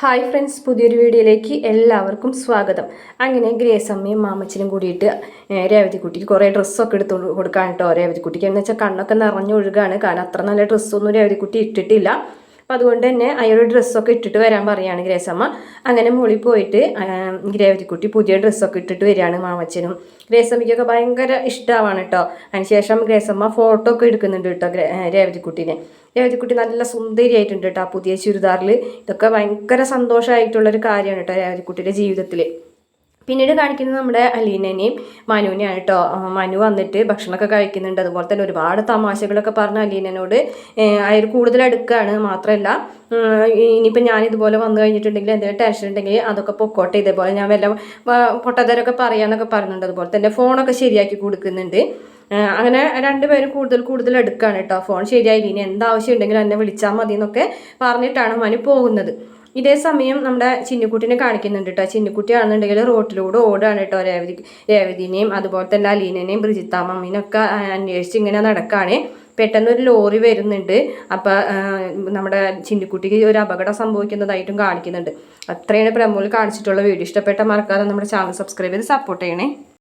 Hi friends പുതിയൊരു വീഡിയോയിലേക്ക് എല്ലാവർക്കും സ്വാഗതം. അങ്ങനെ ഗ്രേസമ്മയും മാമച്ചനും കൂടിയിട്ട് രേവതിക്കുട്ടിക്ക് കുറേ ഡ്രസ്സൊക്കെ എടുത്തു കൊടുക്കാൻ കേട്ടോ രേവതിക്കുട്ടിക്ക്. എന്ന് വെച്ചാൽ കണ്ണൊക്കെ നിറഞ്ഞൊഴുകാണ്. കാരണം അത്ര നല്ല ഡ്രസ്സൊന്നും രേവതിക്കുട്ടി ഇട്ടിട്ടില്ല. അപ്പം അതുകൊണ്ട് തന്നെ അയാളുടെ ഡ്രസ്സൊക്കെ ഇട്ടിട്ട് വരാൻ പറയുകയാണ് ഗ്രേസമ്മ. അങ്ങനെ മുകളിൽ പോയിട്ട് ഗ്രേവതിക്കുട്ടി രേവതിക്കുട്ടി പുതിയ ഡ്രസ്സൊക്കെ ഇട്ടിട്ട് വരികയാണ് മാമച്ചനും. ഗ്രേസമ്മയ്ക്കൊക്കെ ഭയങ്കര ഇഷ്ടമാണ് കേട്ടോ അതിനുശേഷം ഗ്രേസമ്മ ഫോട്ടോ ഒക്കെ എടുക്കുന്നുണ്ട് കേട്ടോ രേവതിക്കുട്ടീനെ രേവതിക്കുട്ടി നല്ല സുന്ദരിയായിട്ടുണ്ട് കേട്ടോ ആ പുതിയ ചുരിദാറിൽ ഇതൊക്കെ ഭയങ്കര സന്തോഷമായിട്ടുള്ളൊരു കാര്യമാണ് കേട്ടോ രേവതിക്കുട്ടിയുടെ ജീവിതത്തിൽ പിന്നീട് കാണിക്കുന്നത് നമ്മുടെ അലീനനെയും മനുവിനെയാണ് കേട്ടോ മനു വന്നിട്ട് ഭക്ഷണമൊക്കെ കഴിക്കുന്നുണ്ട്. അതുപോലെ തന്നെ ഒരുപാട് തമാശകളൊക്കെ പറഞ്ഞ അലീനനോട് അയാൾ കൂടുതൽ അടുക്കുകയാണ് മാത്രമല്ല ഇനിയിപ്പോൾ ഞാൻ ഇതുപോലെ വന്നു കഴിഞ്ഞിട്ടുണ്ടെങ്കിൽ എന്തെങ്കിലും ടെൻഷൻ ഉണ്ടെങ്കിൽ അതൊക്കെ പൊക്കോട്ടെ. ഇതേപോലെ ഞാൻ വല്ല പൊട്ടതരൊക്കെ പറയാമെന്നൊക്കെ പറയുന്നുണ്ട് അതുപോലെ തന്നെ ഫോണൊക്കെ ശരിയാക്കി കൊടുക്കുന്നുണ്ട്. അങ്ങനെ രണ്ടുപേരും കൂടുതൽ കൂടുതൽ എടുക്കുകയാണ് കേട്ടോ ഫോൺ ശരിയായില്ല ഇനി എന്താവശ്യം ഉണ്ടെങ്കിലും എന്നെ വിളിച്ചാൽ മതി എന്നൊക്കെ പറഞ്ഞിട്ടാണ് മനു പോകുന്നത്. ഇതേ സമയം നമ്മുടെ ചിന്നുക്കുട്ടിനെ കാണിക്കുന്നുണ്ട് കേട്ടോ ചിന്നുക്കുട്ടിയാണെന്നുണ്ടെങ്കിൽ റോട്ടിലൂടെ ഓടുകയാണ് കേട്ടോ രേവതി രേവതിനെയും അതുപോലെ തന്നെ അലീനനെയും ആ, അന്വേഷിച്ച് ഇങ്ങനെ നടക്കുകയാണ് പെട്ടെന്ന് ഒരു ലോറി വരുന്നുണ്ട്. അപ്പം നമ്മുടെ ചിന്നിക്കുട്ടിക്ക് ഒരു അപകടം സംഭവിക്കുന്നതായിട്ടും കാണിക്കുന്നുണ്ട്. അത്രയാണ് പ്രമോൽ കാണിച്ചിട്ടുള്ള വീഡിയോ. ഇഷ്ടപ്പെട്ട മറക്കാതെ നമ്മുടെ ചാനൽ സബ്സ്ക്രൈബ് ചെയ്ത് സപ്പോർട്ട് ചെയ്യണേ.